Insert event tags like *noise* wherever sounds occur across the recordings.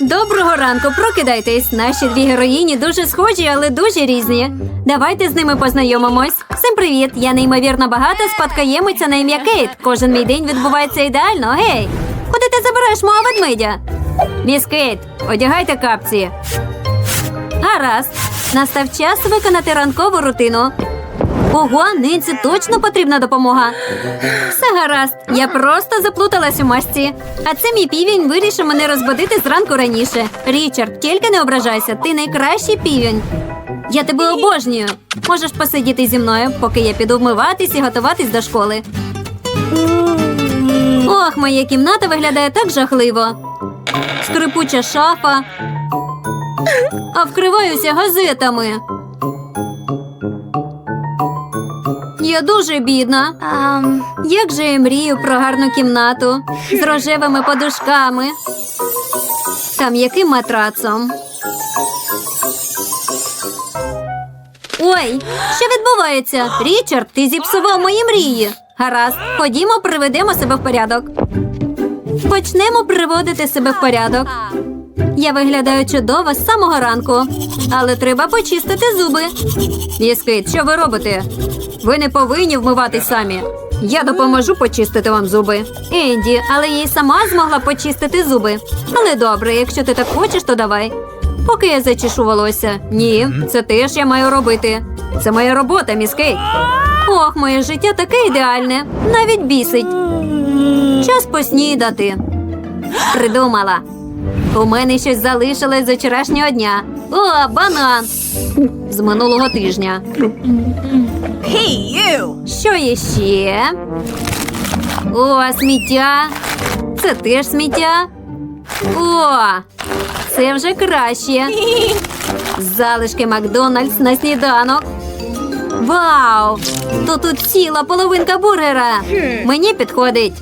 Доброго ранку, прокидайтесь. Наші дві героїні дуже схожі, але дуже різні. Давайте з ними познайомимось. Всім привіт! Я неймовірно багата спадкоємиця на ім'я Кейт. Кожен мій день відбувається ідеально. Гей! Куди ти забираєш мого ведмедя? Міс Кейт, одягайте капці. Гаразд. Настав час виконати ранкову рутину. Ого, Нинці точно потрібна допомога. Все гаразд, я просто заплуталась у масці. А це мій півень вирішив мене розбудити зранку раніше. Річард, тільки не ображайся, ти найкращий півень. Я тебе обожнюю. Можеш посидіти зі мною, поки я піду вмиватись і готуватись до школи. Ох, моя кімната виглядає так жахливо. Скрипуча шафа, а вкриваюся газетами. Я дуже бідна. Як же я мрію про гарну кімнату з рожевими подушками та м'яким матрацом. Ой, що відбувається? Річард, ти зіпсував мої мрії. Гаразд, ходімо, приведемо себе в порядок. Почнемо приводити себе в порядок. Я виглядаю чудово з самого ранку, але треба почистити зуби. Міскит, що ви робите? Ви не повинні вмиватись самі. Я допоможу почистити вам зуби. Енді, але я й сама змогла почистити зуби. Але добре, якщо ти так хочеш, то давай. Поки я зачешу волосся. Ні, це теж я маю робити. Це моя робота, міс Кейт. Ох, моє життя таке ідеальне, навіть бісить. Час поснідати. Придумала. У мене щось залишилось з вчорашнього дня. О, банан! З минулого тижня. Hey, you! Що є ще? О, сміття. Це теж сміття. О, це вже краще. Залишки Макдональдс на сніданок. Вау! То тут ціла половинка бургера. Мені підходить.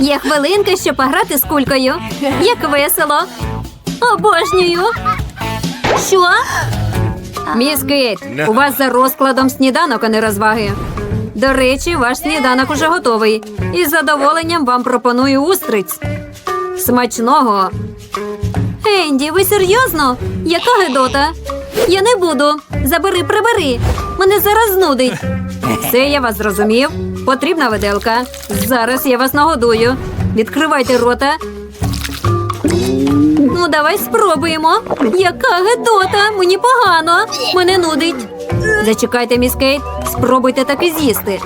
Є хвилинка, щоб пограти з кулькою. Як весело. Обожнюю. Що? Міс Кейт, у вас за розкладом сніданок, а не розваги. До речі, ваш сніданок уже готовий. І з задоволенням вам пропоную устриць. Смачного. Енді, ви серйозно? Яка гидота? Я не буду. Забери, прибери. Мене зараз знудить. Все, я вас зрозумів. Потрібна виделка. Зараз я вас нагодую. Відкривайте рота. Ну, давай спробуємо. Яка гидота! Мені погано. Мене нудить. Зачекайте, міс Кейт. Спробуйте таки з'їсти.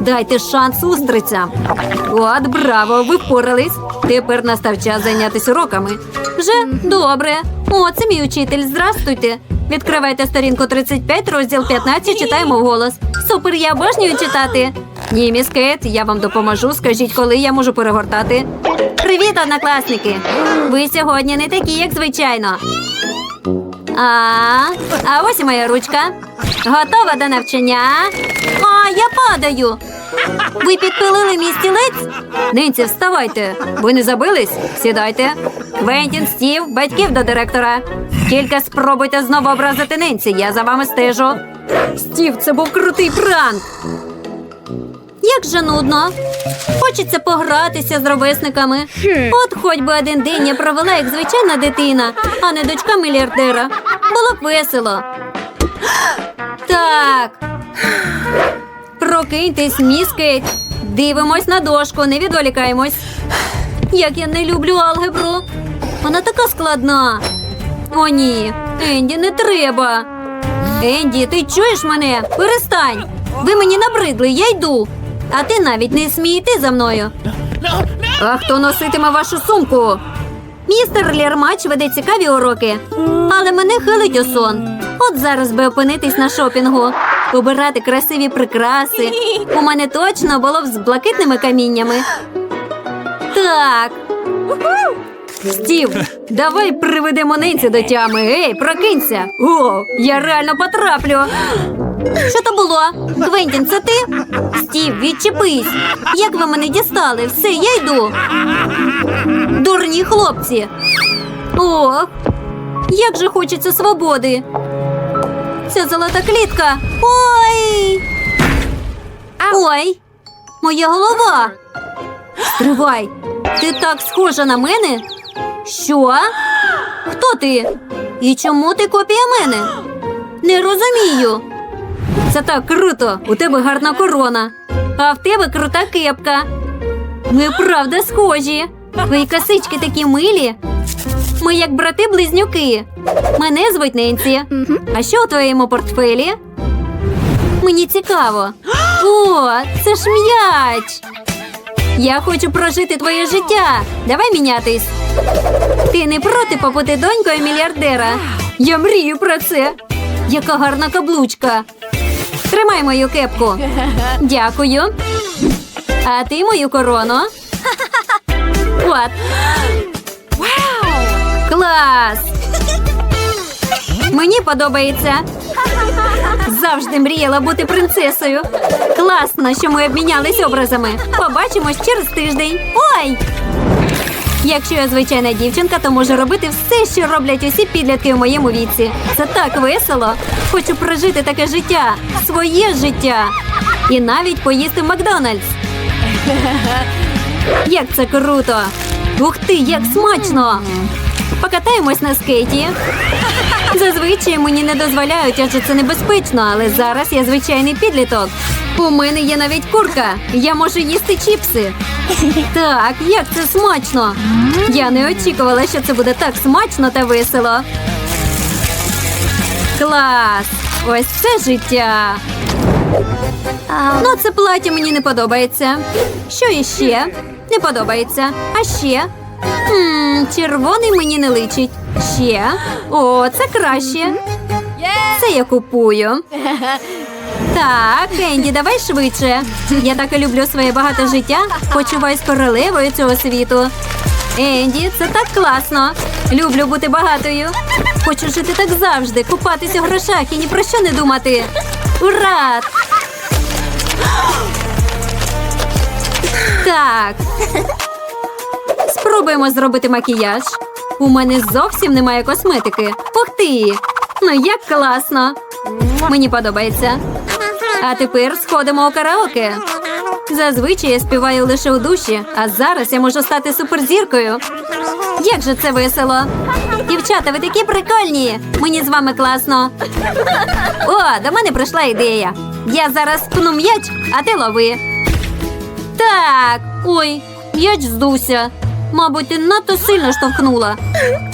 Дайте шанс устрицям. От, браво, ви впорались. Тепер настав час зайнятися уроками. Вже добре. О, це мій учитель. Здрастуйте. Відкривайте сторінку 35, розділ 15, читаємо вголос. Супер, я обожнюю читати. Ні, міс Кейт, я вам допоможу. Скажіть, коли я можу перегортати. Привіт, однокласники! Ви сьогодні не такі, як звичайно. А, а ось і моя ручка. Готова до навчання. А, я падаю. Ви підпилили мій стілець? Нинці, вставайте. Ви не забились? Сідайте. Квентін, Стів, батьків до директора. Тільки спробуйте знову образити Нинці. Я за вами стежу. Стів, це був крутий пранк. Як же нудно. Хочеться погратися з ровесниками. От хоч би один день я провела як звичайна дитина, а не дочка мільярдера. Було б весело. Так. Прокиньтесь, міс Дивимось на дошку, не відволікаємось. Як я не люблю алгебру. Вона така складна. О, ні. Енді, не треба. Енді, ти чуєш мене? Перестань. Ви мені набридли, я йду. А ти навіть не смій йти за мною. А хто носитиме вашу сумку? Містер Лєрмач веде цікаві уроки, але мене хилить у сон. От зараз би опинитись на шопінгу, обирати красиві прикраси. У мене точно було б з блакитними каміннями. Так. Стів, давай приведемо нинці до тями. Ей, прокинься. О, я реально потраплю. Що то було? Квентін, це ти? Стів, відчепись. Як ви мене дістали? Все, я йду. Дурні хлопці. Ох, як же хочеться свободи. Ця золота клітка. Ой. Ой, моя голова. Стривай. Ти так схожа на мене? Що? Хто ти? І чому ти копія мене? Не розумію. Це так круто. У тебе гарна корона, а в тебе крута кепка. Ми правда схожі. Твої косички такі милі. Ми як брати-близнюки. Мене звуть Ненсі. А що у твоєму портфелі? Мені цікаво. О, це ж м'яч. Я хочу прожити твоє життя. Давай мінятись. Ти не проти побути донькою мільярдера? Я мрію про це. Яка гарна каблучка. Тримай мою кепку. Дякую. А ти мою корону. От. Клас! Мені подобається. Завжди мріяла бути принцесою. Класно, що ми обмінялись образами. Побачимось через тиждень. Ой! Якщо я звичайна дівчинка, то можу робити все, що роблять усі підлітки в моєму віці. Це так весело. Хочу прожити таке життя, своє життя. І навіть поїсти в Макдональдс. *laughs* Як це круто! Ух ти, як смачно! Покатаємось на скейті. Зазвичай мені не дозволяють, адже це небезпечно, але зараз я звичайний підліток. У мене є навіть курка. Я можу їсти чіпси. *laughs* Так, як це смачно! Я не очікувала, що це буде так смачно та весело. Клас! Ось це життя. Ну, це плаття мені не подобається. Що іще? Не подобається. А ще? Хм, червоний мені не личить. Ще. О, це краще. Це я купую. *laughs* Так, Енді, давай швидше. Я так і люблю своє багате життя. Почуваюсь королевою цього світу. Енді, це так класно. Люблю бути багатою. Хочу жити так завжди, купатися в грошах і ні про що не думати. Ура! Так. Спробуємо зробити макіяж. У мене зовсім немає косметики. Ух ти! Ну як класно! Мені подобається. А тепер сходимо у караоке. Зазвичай я співаю лише у душі, а зараз я можу стати суперзіркою. Як же це весело! Дівчата, ви такі прикольні! Мені з вами класно. О, до мене прийшла ідея. Я зараз пну м'яч, а ти лови. Так, ой, м'яч здувся. Мабуть, ти надто сильно штовхнула.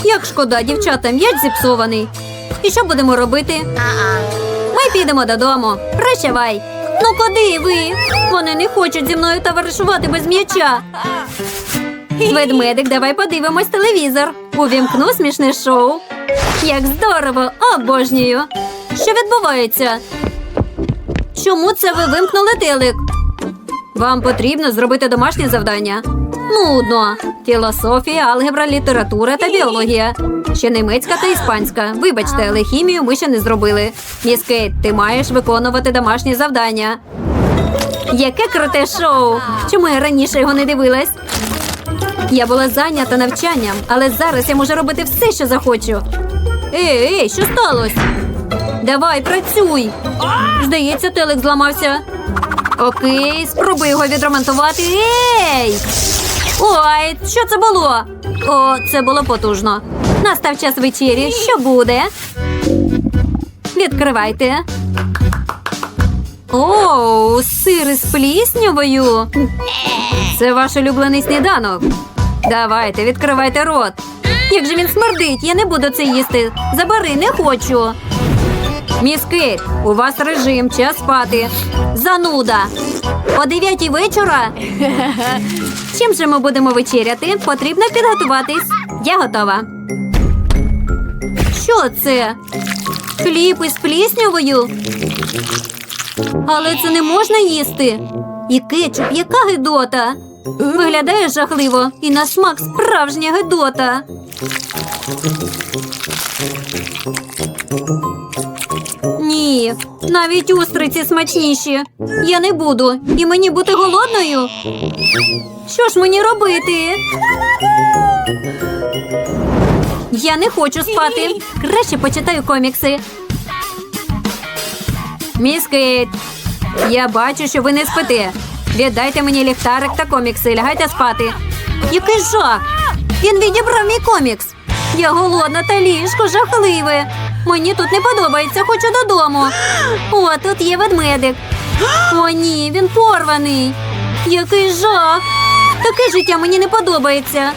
Як шкода, дівчата, м'яч зіпсований. І що будемо робити? Ми підемо додому. Прощавай. Ну куди ви? Вони не хочуть зі мною товаришувати без м'яча. Ведмедик, давай подивимось телевізор. Увімкну смішне шоу. Як здорово, обожнюю. Що відбувається? Чому це ви вимкнули телек? Вам потрібно зробити домашнє завдання. Нудно. Філософія, алгебра, література та біологія. Ще німецька та іспанська. Вибачте, але хімію ми ще не зробили. Міс Кейт, ти маєш виконувати домашнє завдання. Яке круте шоу! Чому я раніше його не дивилась? Я була зайнята навчанням, але зараз я можу робити все, що захочу. Ей, ей, що сталося? Давай, працюй. Здається, телек зламався. Окей, спробуй його відремонтувати. Ей! Ой, що це було? О, це було потужно. Настав час вечері. Що буде? Відкривайте. О, сир із пліснявою. Це ваш улюблений сніданок. Давайте, відкривайте рот. Як же він смердить, я не буду це їсти. Забери, не хочу. Міс Кейт, у вас режим, час спати. Зануда. О дев'ятій вечора. *laughs* Чим же ми будемо вечеряти? Потрібно підготуватись. Я готова. Що це? Хліб із пліснявою? Але це не можна їсти. І кетчуп, яка гидота. Виглядає жахливо і на смак справжня гидота. Ні, навіть устриці смачніші. Я не буду. І мені бути голодною. Що ж мені робити? Я не хочу спати. Краще почитаю комікси. Міс Кейт, я бачу, що ви не спите. Віддайте мені ліхтарик та комікси, лягайте спати. Який жах! Він відібрав мій комікс. Я голодна та ліжко жахливе. Мені тут не подобається, хочу додому. О, тут є ведмедик. О, ні, він порваний. Який жах! Таке життя мені не подобається.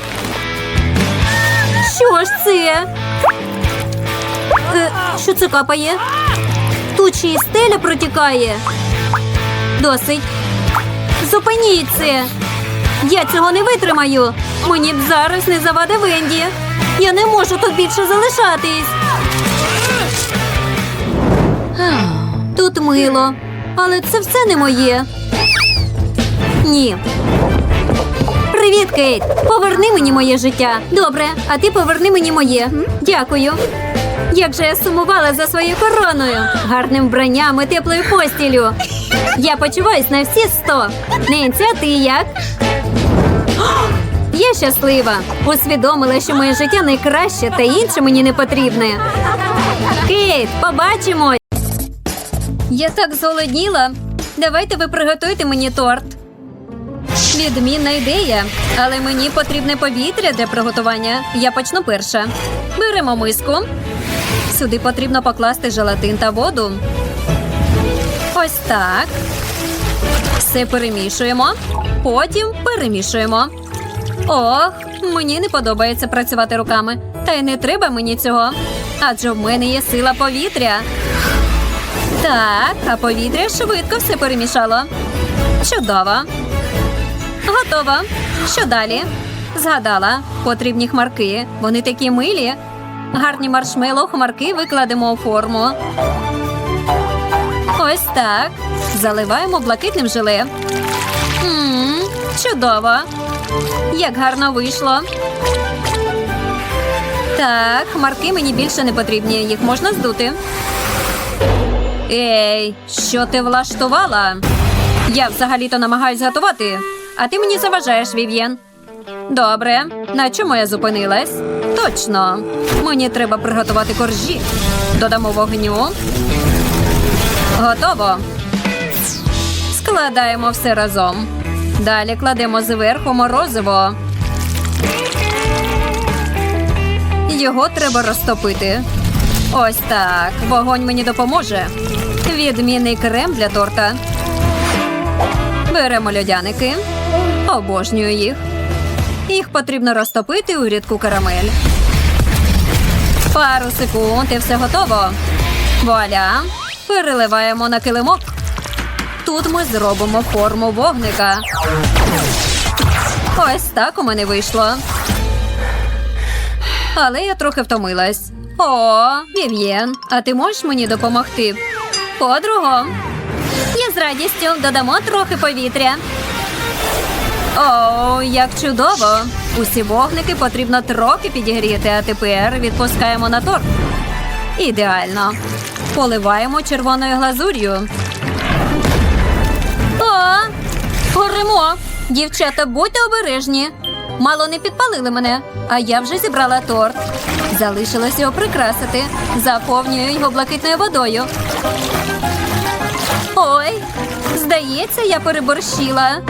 Що ж це? Е, що це капає? Тут ще й стеля протікає. Досить. Зупиніть це. Я цього не витримаю. Мені б зараз не завадив Венді. Я не можу тут більше залишатись. Тут мило, але це все не моє. Ні. Привіт, Кейт. Поверни мені моє життя. Добре, а ти поверни мені моє. Дякую. Як же я сумувала за своєю короною, гарним вбранням і теплою постілю. Я почуваюсь на всі сто. Ненці, а ти як? Я щаслива. Усвідомила, що моє життя найкраще та інше мені не потрібне. Кейт, побачимось. Я так зголодніла. Давайте ви приготуйте мені торт. Відмінна ідея, але мені потрібне повітря для приготування. Я почну перша. Беремо миску. Сюди потрібно покласти желатин та воду. Ось так. Все перемішуємо. Потім перемішуємо. Ох, мені не подобається працювати руками. Та й не треба мені цього. Адже в мене є сила повітря. Так, а повітря швидко все перемішало. Чудово. Готово. Що далі? Згадала. Потрібні хмарки. Вони такі милі. Гарні маршмеллоу хмарки викладемо у форму. Ось так. Заливаємо блакитним желе. Мм, чудово. Як гарно вийшло. Так, хмарки мені більше не потрібні. Їх можна здути. Ей, що ти влаштувала? Я взагалі-то намагаюсь готувати, а ти мені заважаєш, Вів'єн. Добре, на чому я зупинилась? Точно. Мені треба приготувати коржі. Додамо вогню. Готово. Складаємо все разом. Далі кладемо зверху морозиво. Його треба розтопити. Ось так. Вогонь мені допоможе. Відмінний крем для торта. Беремо льодяники. Обожнюю їх. Їх потрібно розтопити у рідку карамель. Пару секунд і все готово. Вуаля. Переливаємо на килимок. Тут ми зробимо форму вогника. Ось так у мене вийшло. Але я трохи втомилась. О, Вів'єн, а ти можеш мені допомогти? Подруго. Я з радістю додамо трохи повітря. О, як чудово! Усі вогники потрібно трохи підігріти, а тепер відпускаємо на торт. Ідеально. Поливаємо червоною глазур'ю. О, горимо! Дівчата, будьте обережні. Мало не підпалили мене, а я вже зібрала торт. Залишилось його прикрасити. Заповнюю його блакитною водою. Ой, здається, я переборщила.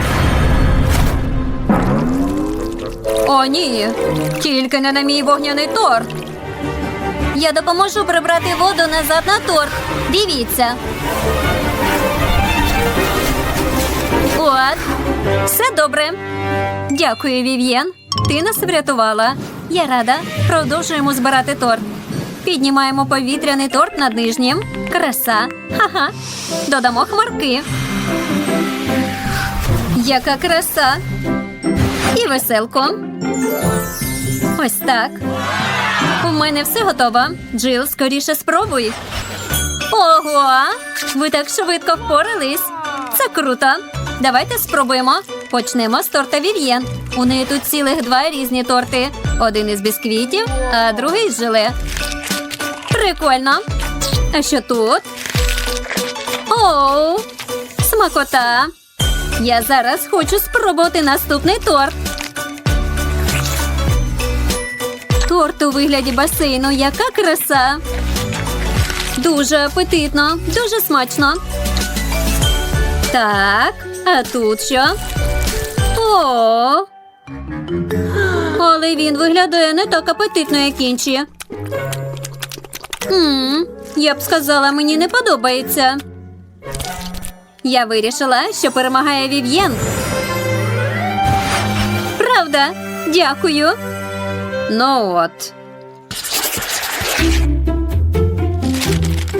О, ні, тільки не на мій вогняний торт. Я допоможу прибрати воду назад на торт. Дивіться. От, все добре. Дякую, Вів'єн. Ти нас врятувала. Я рада. Продовжуємо збирати торт. Піднімаємо повітряний торт над нижнім. Краса. Ха-ха. Додамо хмарки. Яка краса. І веселко. Ось так. У мене все готово. Джил, скоріше спробуй. Ого! Ви так швидко впорались. Це круто. Давайте спробуємо. Почнемо з торта Вів'єн. У неї тут цілих два різні торти. Один із бісквітів, а другий з желе. Прикольно. А що тут? Оу, смакота. Я зараз хочу спробувати наступний торт. Торт у вигляді басейну. Яка краса. Дуже апетитно, дуже смачно. Так, а тут що? О, Але він виглядає не так апетитно, як інші. М, я б сказала, мені не подобається. Я вирішила, що перемагає Вів'єн. Правда? Дякую. Ну от.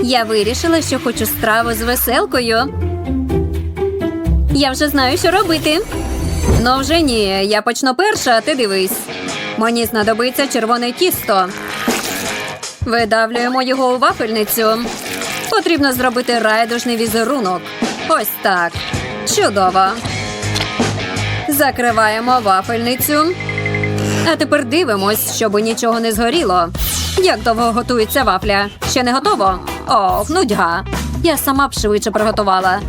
Я вирішила, що хочу страву з веселкою. Я вже знаю, що робити. Ну вже ні, я почну перша, а ти дивись. Мені знадобиться червоне тісто. Видавлюємо його у вафельницю. Потрібно зробити райдужний візерунок. Ось так. Чудово. Закриваємо вафельницю. А тепер дивимось, щоб нічого не згоріло. Як довго готується вафля? Ще не готово? Ох, нудьга. Я сама б швидше приготувала.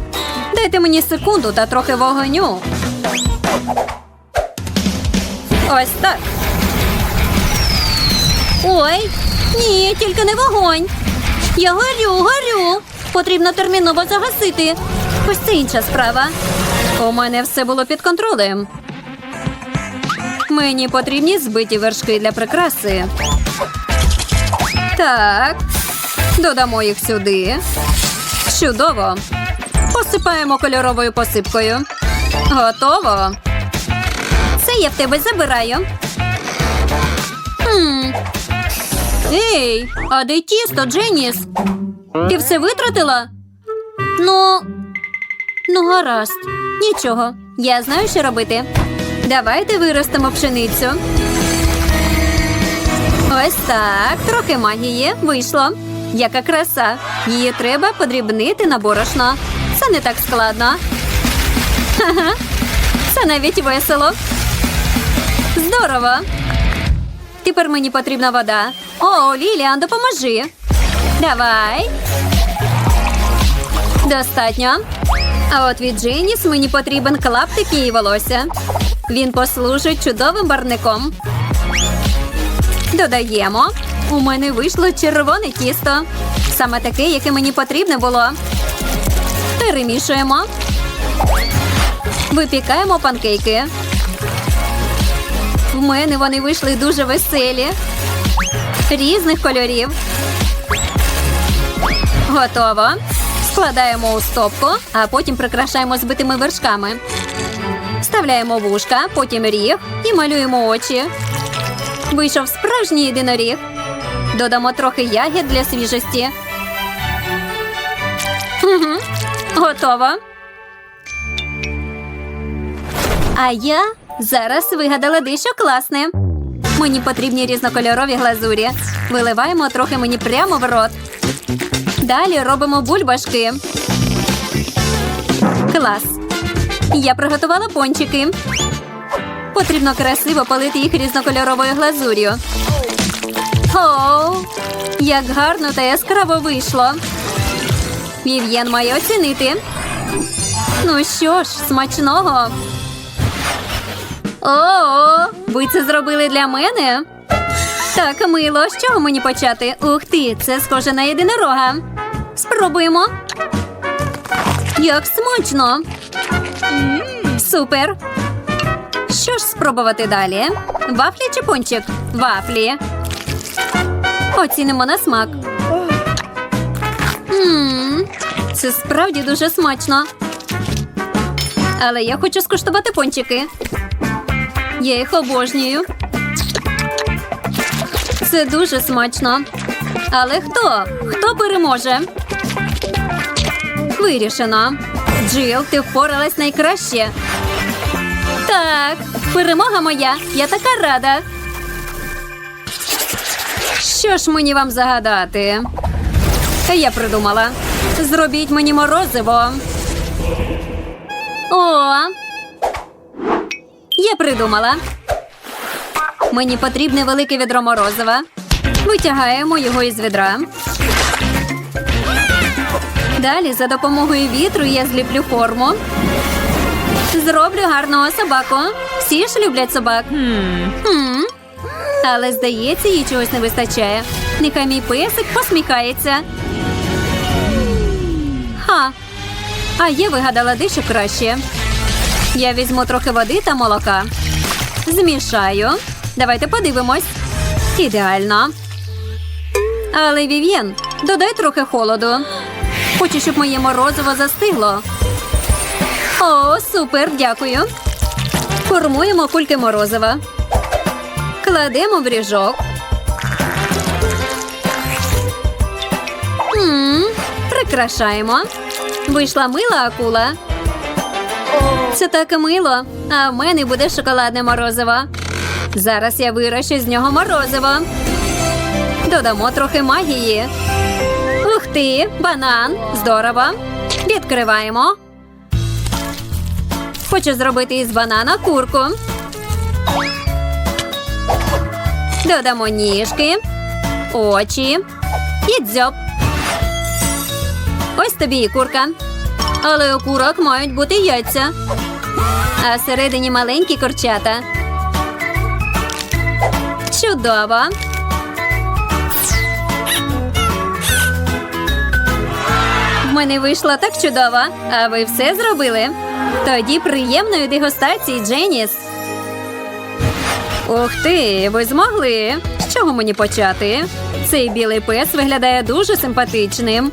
Дайте мені секунду та трохи вогоню. Ось так. Ой, ні, тільки не вогонь. Я горю, горю. Потрібно терміново загасити. Ось це інша справа. У мене все було під контролем. Мені потрібні збиті вершки для прикраси. Так, додамо їх сюди. Чудово. Посипаємо кольоровою посипкою. Готово. Я в тебе забираю. Хм. Ей, а де тісто, Дженіс? Ти все витратила? Ну, ну, гаразд. Нічого. Я знаю, що робити. Давайте виростемо пшеницю. Ось так. Трохи магії. Вийшло. Яка краса. Її треба подрібнити на борошно. Це не так складно. Ха-ха. Це навіть весело. Здорово. Тепер мені потрібна вода. О, Ліліан, допоможи. Давай. Достатньо. А от від Дженіс мені потрібен клаптик її волосся. Він послужить чудовим барником. Додаємо. У мене вийшло червоне тісто. Саме таке, яке мені потрібне було. Перемішуємо. Випікаємо панкейки. В мене вони вийшли дуже веселі. Різних кольорів. Готово. Складаємо у стопку, а потім прикрашаємо збитими вершками. Вставляємо вушка, потім ріг і малюємо очі. Вийшов справжній єдиноріг. Додамо трохи ягід для свіжості. Угу. Готово. А я зараз вигадала дещо класне. Мені потрібні різнокольорові глазурі. Виливаємо трохи мені прямо в рот. Далі робимо бульбашки. Клас. Я приготувала пончики. Потрібно красиво полити їх різнокольоровою глазур'ю. О, як гарно та яскраво вийшло. Вів'єн має оцінити. Ну що ж, смачного. О, ви це зробили для мене? Так, мило, з чого мені почати? Ух ти, це схоже на єдинорога. Спробуємо. Як смачно. Супер. Що ж спробувати далі? Вафлі чи пончик? Вафлі. Оцінимо на смак. Мм, це справді дуже смачно. Але я хочу скуштувати пончики. Я їх обожнюю. Це дуже смачно. Але хто? Хто переможе? Вирішено. Джил, ти впоралась найкраще. Так, перемога моя. Я така рада. Що ж мені вам загадати? Я придумала. Зробіть мені морозиво. О, я придумала. Мені потрібне велике відро морозива. Витягаємо його із відра. Далі за допомогою вітру я зліплю форму. Зроблю гарного собаку. Всі ж люблять собак. Але здається, їй чогось не вистачає. Нехай мій песик посміхається. Ха. А я вигадала дещо краще. Я візьму трохи води та молока. Змішаю. Давайте подивимось. Ідеально. Але Вів'єн, додай трохи холоду. Хочу, щоб моє морозиво застигло. О, супер, дякую. Формуємо кульки морозива. Кладемо в ріжок. прикрашаємо. Вийшла мила акула. Це так мило. А в мене буде шоколадне морозиво. Зараз я вирощу з нього морозиво. Додамо трохи магії. Ух ти, банан. Здорово. Відкриваємо. Хочу зробити із банана курку. Додамо ніжки, очі і дзьоб. Ось тобі і курка. Але у курок мають бути яйця. А всередині маленькі курчата. Чудово. В мене вийшло так чудово. А ви все зробили? Тоді приємної дегустації, Дженіс. Ух ти, ви змогли. З чого мені почати? Цей білий пес виглядає дуже симпатичним.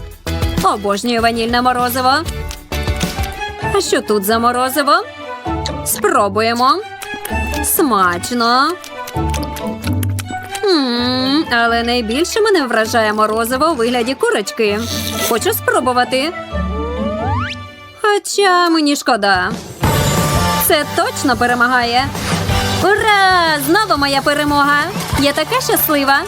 Обожнюю ванільне морозиво. А що тут за морозиво? Спробуємо. Смачно. але найбільше мене вражає морозиво у вигляді курочки. Хочу спробувати. Хоча мені шкода. Це точно перемагає. Ура! Знову моя перемога! Я така щаслива.